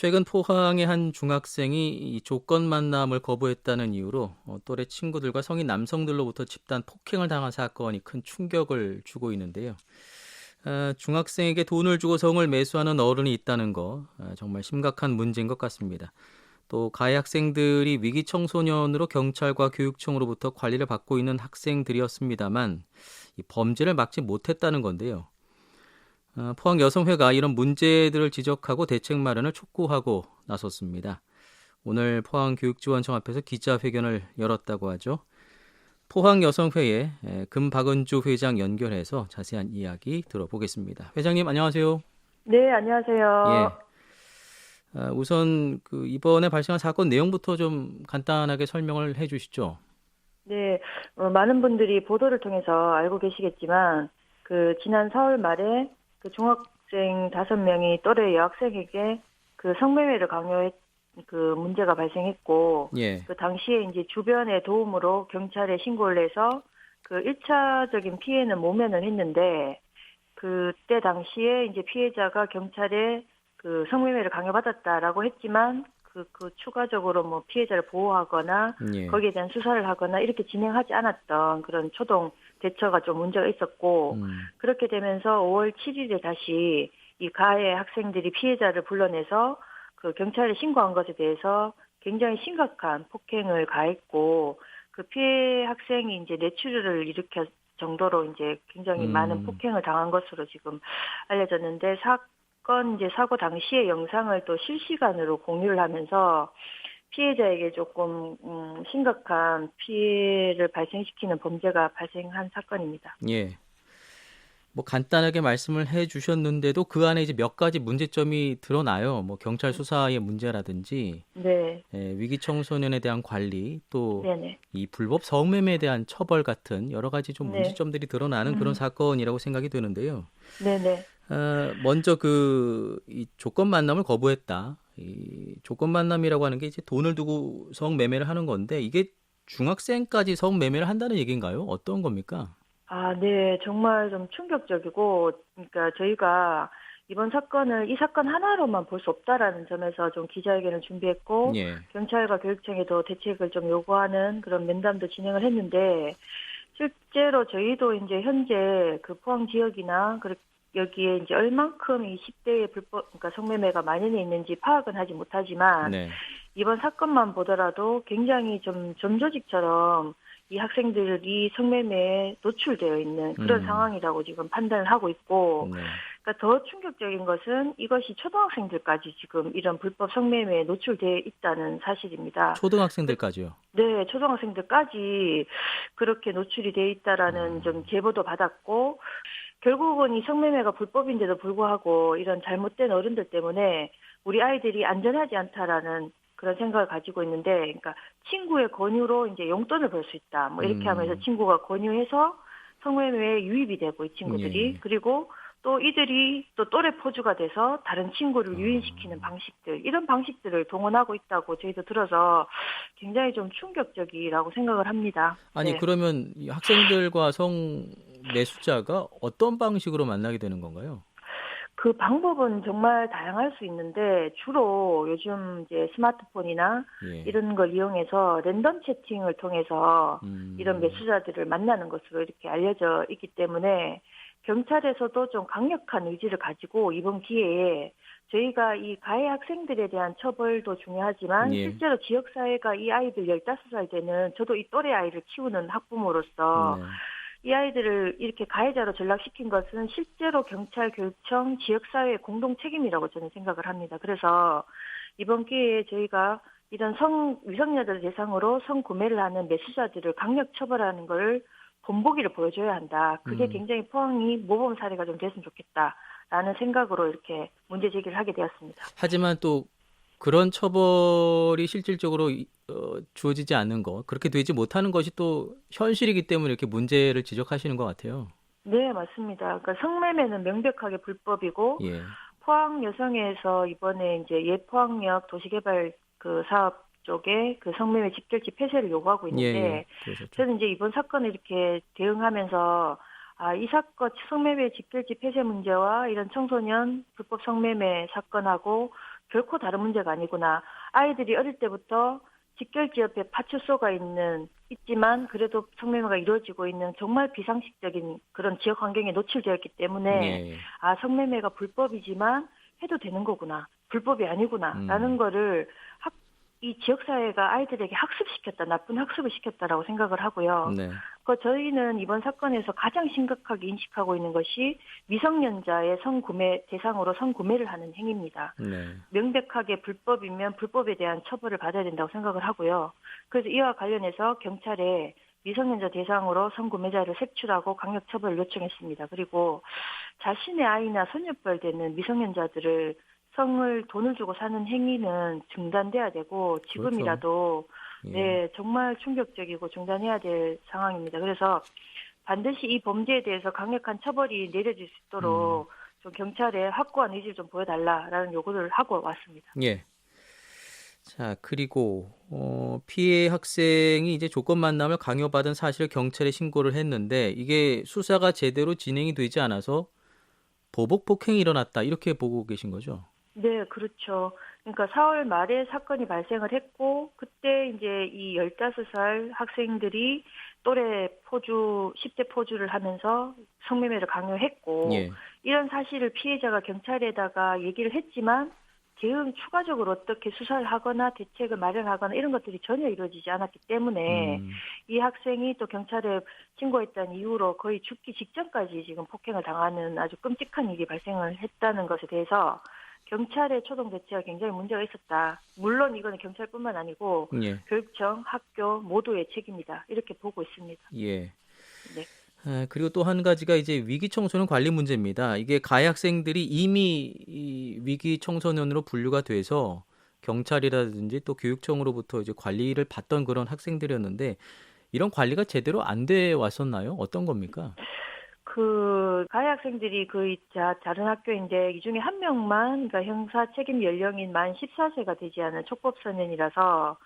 최근 포항의 한 중학생이 조건 만남을 거부했다는 이유로 어, 또래 친구들과 성인 남성들로부터 집단 폭행을 당한 사건이 큰 충격을 주고 있는데요. 아, 중학생에게 돈을 주고 성을 매수하는 어른이 있다는 거 아, 정말 심각한 문제인 것 같습니다. 또 가해 학생들이 위기 청소년으로 경찰과 교육청으로부터 관리를 받고 있는 학생들이었습니다만 범죄를 막지 못했다는 건데요. 어, 포항 여성회가 이런 문제들을 지적하고 대책 마련을 촉구하고 나섰습니다. 오늘 포항교육지원청 앞에서 기자회견을 열었다고 하죠. 포항 여성회의 금박은주 회장 연결해서 자세한 이야기 들어보겠습니다. 회장님 안녕하세요. 네, 안녕하세요. 예. 아, 우선 그 이번에 발생한 사건 내용부터 좀 간단하게 설명을 해주시죠. 네, 어, 많은 분들이 보도를 통해서 알고 계시겠지만 그 지난 4월 말에 그 중학생 다섯 명이 또래 여학생에게 그 성매매를 강요했 그 문제가 발생했고 예. 그 당시에 이제 주변의 도움으로 경찰에 신고를 해서 그 1차적인 피해는 모면을 했는데 그때 당시에 이제 피해자가 경찰에 그 성매매를 강요받았다라고 했지만 그, 그 추가적으로 뭐 피해자를 보호하거나 예. 거기에 대한 수사를 하거나 이렇게 진행하지 않았던 그런 초동 대처가 좀 문제가 있었고 음. 그렇게 되면서 5월 7일에 다시 이 가해 학생들이 피해자를 불러내서 그 경찰에 신고한 것에 대해서 굉장히 심각한 폭행을 가했고 그 피해 학생이 이제 뇌출혈을 일으켜 정도로 이제 굉장히 음. 많은 폭행을 당한 것으로 지금 알려졌는데 사건 이제 사고 당시의 영상을 또 실시간으로 공유를 하면서 피해자에게 조금 음, 심각한 피해를 발생시키는 범죄가 발생한 사건입니다. 예. 뭐 간단하게 말씀을 해 주셨는데도 그 안에 이제 몇 가지 문제점이 드러나요. 뭐 경찰 수사의 문제라든지 네, 예, 위기 청소년에 대한 관리 또 이. 불법 성매매에 대한 처벌 같은 여러 가지 좀 네. 문제점들이 드러나는 그런 음. 사건이라고 생각이 드는데요. 네네. 어, 먼저 그 이 조건 만남을 거부했다. 이 조건 만남이라고 하는 게 이제 돈을 두고 성매매를 하는 건데 이게 중학생까지 성매매를 한다는 얘기인가요? 어떤 겁니까? 아, 네. 정말 좀 충격적이고, 그러니까 저희가 이번 사건을 이 사건 하나로만 볼 수 없다라는 점에서 좀 기자회견을 준비했고, 예. 경찰과 교육청에도 대책을 좀 요구하는 그런 면담도 진행을 했는데, 실제로 저희도 이제 현재 그 포항 지역이나 그 여기에 이제 얼만큼 이 10대의 불법, 그러니까 성매매가 만연해 있는지 파악은 하지 못하지만, 네. 이번 사건만 보더라도 굉장히 좀 전조직처럼 이 학생들이 성매매에 노출되어 있는 그런 음. 상황이라고 지금 판단을 하고 있고, 네. 그러니까 더 충격적인 것은 이것이 초등학생들까지 지금 이런 불법 성매매에 노출되어 있다는 사실입니다. 초등학생들까지요. 네, 초등학생들까지 그렇게 노출이 돼 있다라는 음. 좀 제보도 받았고, 결국은 이 성매매가 불법인데도 불구하고 이런 잘못된 어른들 때문에 우리 아이들이 안전하지 않다라는 그런 생각을 가지고 있는데, 그러니까 친구의 권유로 이제 용돈을 벌 수 있다. 뭐 이렇게 음. 하면서 친구가 권유해서 성매매에 유입이 되고 이 친구들이 예. 그리고 또 이들이 또 또래 포주가 돼서 다른 친구를 아. 유인시키는 방식들 이런 방식들을 동원하고 있다고 저희도 들어서 굉장히 좀 충격적이라고 생각을 합니다. 아니 네. 그러면 이 학생들과 성 매수자가 어떤 방식으로 만나게 되는 건가요? 그 방법은 정말 다양할 수 있는데 주로 요즘 이제 스마트폰이나 예. 이런 걸 이용해서 랜덤 채팅을 통해서 음. 이런 매수자들을 만나는 것으로 이렇게 알려져 있기 때문에 경찰에서도 좀 강력한 의지를 가지고 이번 기회에 저희가 이 가해 학생들에 대한 처벌도 중요하지만 예. 실제로 지역사회가 이 아이들 15살 되는 저도 이 또래 아이를 키우는 학부모로서 네. 이 아이들을 이렇게 가해자로 전락시킨 것은 실제로 경찰, 교육청, 지역사회의 공동 책임이라고 저는 생각을 합니다. 그래서 이번 기회에 저희가 이런 성 미성년자들 대상으로 성 구매를 하는 매수자들을 강력 처벌하는 걸 본보기를 보여줘야 한다. 그게 음. 굉장히 포항이 모범 사례가 좀 됐으면 좋겠다라는 생각으로 이렇게 문제 제기를 하게 되었습니다. 하지만 또 그런 처벌이 실질적으로 이- 어, 주어지지 않는 것, 그렇게 되지 못하는 것이 또 현실이기 때문에 이렇게 문제를 지적하시는 것 같아요. 네, 맞습니다. 그러니까 성매매는 명백하게 불법이고 예. 포항 여성에서 이번에 이제 예포항역 도시개발 그 사업 쪽에 그 성매매 집결지 폐쇄를 요구하고 예, 있는데 예. 그러셨죠. 저는 이제 이번 사건을 이렇게 대응하면서 아, 이 사건 성매매 집결지 폐쇄 문제와 이런 청소년 불법 성매매 사건하고 결코 다른 문제가 아니구나. 아이들이 어릴 때부터 직결지 옆에 파출소가 있는 있지만 그래도 성매매가 이루어지고 있는 정말 비상식적인 그런 지역 환경에 노출되어 있기 때문에 예. 아 성매매가 불법이지만 해도 되는 거구나 불법이 아니구나라는 음. 거를 학, 이 지역 사회가 아이들에게 학습시켰다 나쁜 학습을 시켰다라고 생각을 하고요. 네. 그 저희는 이번 사건에서 가장 심각하게 인식하고 있는 것이 미성년자의 성구매 대상으로 성구매를 하는 행위입니다. 네. 명백하게 불법이면 불법에 대한 처벌을 받아야 된다고 생각을 하고요. 그래서 이와 관련해서 경찰에 미성년자 대상으로 성구매자를 색출하고 강력 처벌을 요청했습니다. 그리고 자신의 아이나 손녀뻘 되는 미성년자들을 성을 돈을 주고 사는 행위는 중단돼야 되고 지금이라도 예. 네 정말 충격적이고 중단해야 될 상황입니다. 그래서 반드시 이 범죄에 대해서 강력한 처벌이 내려질 수 있도록 좀 경찰에 확고한 의지를 좀 보여달라라는 요구를 하고 왔습니다. 예. 자, 그리고 어, 피해 학생이 이제 조건 만남을 강요받은 사실을 경찰에 신고를 했는데 이게 수사가 제대로 진행이 되지 않아서 보복 폭행이 일어났다 이렇게 보고 계신 거죠? 네, 그렇죠. 그러니까 4월 말에 사건이 발생을 했고 그때 이제 이 15살 학생들이 또래 포주 10대 포주를 하면서 성매매를 강요했고 예. 이런 사실을 피해자가 경찰에다가 얘기를 했지만 대응 추가적으로 어떻게 수사를 하거나 대책을 마련하거나 이런 것들이 전혀 이루어지지 않았기 때문에 음, 이 학생이 또 경찰에 신고했다는 이유로 거의 죽기 직전까지 지금 폭행을 당하는 아주 끔찍한 일이 발생을 했다는 것에 대해서 경찰의 초동 대처가 굉장히 문제가 있었다. 물론 이거는 경찰뿐만 아니고 예. 교육청, 학교 모두의 책임이다. 이렇게 보고 있습니다. 예. 네. 아, 그리고 또 한 가지가 이제 위기 청소년 관리 문제입니다. 이게 가해 학생들이 이미 이 위기 청소년으로 분류가 돼서 경찰이라든지 또 교육청으로부터 이제 관리를 받던 그런 학생들이었는데 이런 관리가 제대로 안 돼 왔었나요? 어떤 겁니까? 그 가해 학생들이 그 자, 다른 학교인데 이 중에 한 명만 그러니까 형사 책임 연령인 만 14세가 되지 않은 촉법 소년이라서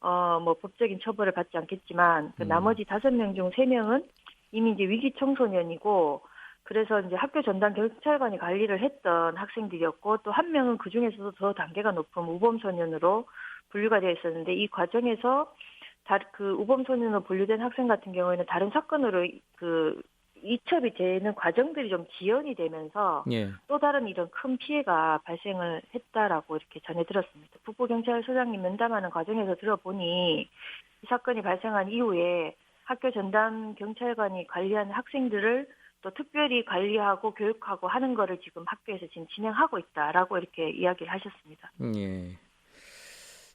어 뭐 법적인 처벌을 받지 않겠지만 그 음. 나머지 다섯 명 중 세 명은 이미 이제 위기 청소년이고 그래서 이제 학교 전담 경찰관이 관리를 했던 학생들이었고 또 한 명은 그 중에서도 더 단계가 높은 우범 소년으로 분류가 되어 있었는데 이 과정에서 다, 그 우범 소년으로 분류된 학생 같은 경우에는 다른 사건으로 그 이첩이 되는 과정들이 좀 지연이 되면서 예. 또 다른 이런 큰 피해가 발생을 했다라고 이렇게 전해 들었습니다. 북부 경찰서장님 면담하는 과정에서 들어보니 이 사건이 발생한 이후에 학교 전담 경찰관이 관리하는 학생들을 또 특별히 관리하고 교육하고 하는 거를 지금 학교에서 지금 진행하고 있다라고 이렇게 이야기를 하셨습니다. 예.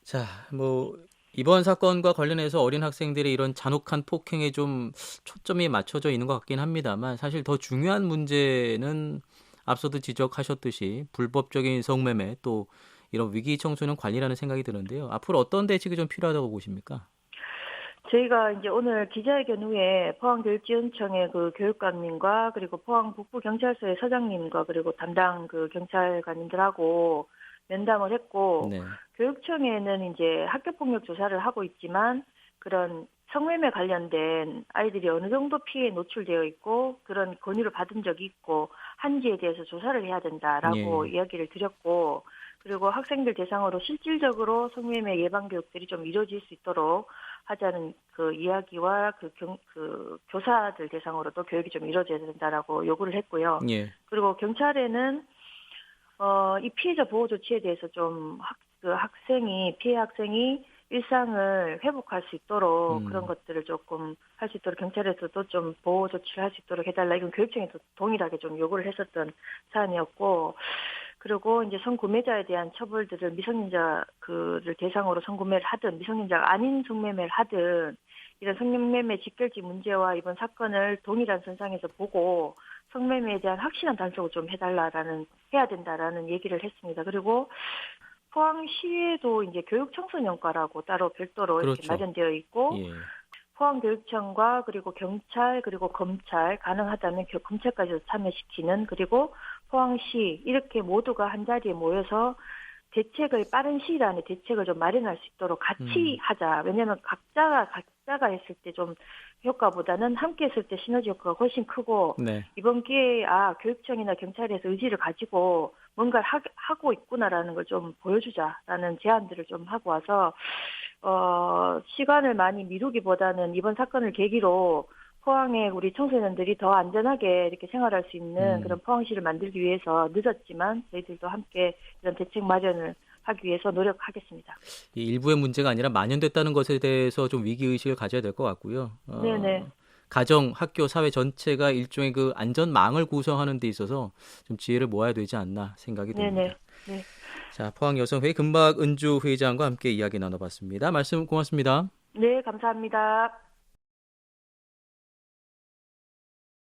자, 뭐 이번 사건과 관련해서 어린 학생들의 이런 잔혹한 폭행에 좀 초점이 맞춰져 있는 것 같긴 합니다만 사실 더 중요한 문제는 앞서도 지적하셨듯이 불법적인 성매매 또 이런 위기 청소년 관리라는 생각이 드는데요. 앞으로 어떤 대책이 좀 필요하다고 보십니까? 저희가 이제 오늘 기자회견 후에 포항교육지원청의 그 교육감님과 그리고 포항 북부경찰서의 서장님과 그리고 담당 그 경찰관님들하고 면담을 했고 네. 교육청에는 이제 학교 폭력 조사를 하고 있지만 그런 성매매 관련된 아이들이 어느 정도 피해에 노출되어 있고 그런 권유를 받은 적이 있고 한지에 대해서 조사를 해야 된다라고 예. 이야기를 드렸고 그리고 학생들 대상으로 실질적으로 성매매 예방 교육들이 좀 이루어질 수 있도록 하자는 그 이야기와 그, 경, 그 교사들 대상으로도 교육이 좀 이루어져야 된다라고 요구를 했고요. 예. 그리고 경찰에는 어, 이 피해자 보호 조치에 대해서 좀 학, 그 학생이 피해 학생이 일상을 회복할 수 있도록 음. 그런 것들을 조금 할 수 있도록 경찰에서도 좀 보호 조치를 할 수 있도록 해달라 이건 교육청에서 동일하게 좀 요구를 했었던 사안이었고 그리고 이제 성구매자에 대한 처벌들을 미성년자 그를 대상으로 성구매를 하든 미성년자가 아닌 성매매를 하든 이런 성매매 직결지 문제와 이번 사건을 동일한 선상에서 보고 성매매에 대한 확실한 단속을 좀 해달라라는 해야 된다라는 얘기를 했습니다. 그리고 포항시에도 이제 교육 청소년과라고 따로 별도로 이렇게 그렇죠. 마련되어 있고 예. 포항교육청과 그리고 경찰 그리고 검찰 가능하다면 교- 검찰까지도 참여시키는 그리고 포항시 이렇게 모두가 한 자리에 모여서 대책을 빠른 시일 안에 대책을 좀 마련할 수 있도록 같이 음. 하자. 왜냐하면 각자가 각자가 했을 때 좀 효과보다는 함께 했을 때 시너지 효과가 훨씬 크고 네. 이번 기회에 아 교육청이나 경찰에서 의지를 가지고 뭔가를 하, 하고 있구나라는 걸 좀 보여주자라는 제안들을 좀 하고 와서 어, 시간을 많이 미루기보다는 이번 사건을 계기로 포항에 우리 청소년들이 더 안전하게 이렇게 생활할 수 있는 음. 그런 포항시를 만들기 위해서 늦었지만 저희들도 함께 이런 대책 마련을 하기 위해서 노력하겠습니다. 이 일부의 문제가 아니라 만연됐다는 것에 대해서 좀 위기 의식을 가져야 될 것 같고요. 어, 네네. 가정, 학교, 사회 전체가 일종의 그 안전망을 구성하는 데 있어서 좀 지혜를 모아야 되지 않나 생각이 듭니다. 네. 자, 포항 여성회의 금박 은주 회장과 함께 이야기 나눠봤습니다. 말씀 고맙습니다. 네, 감사합니다.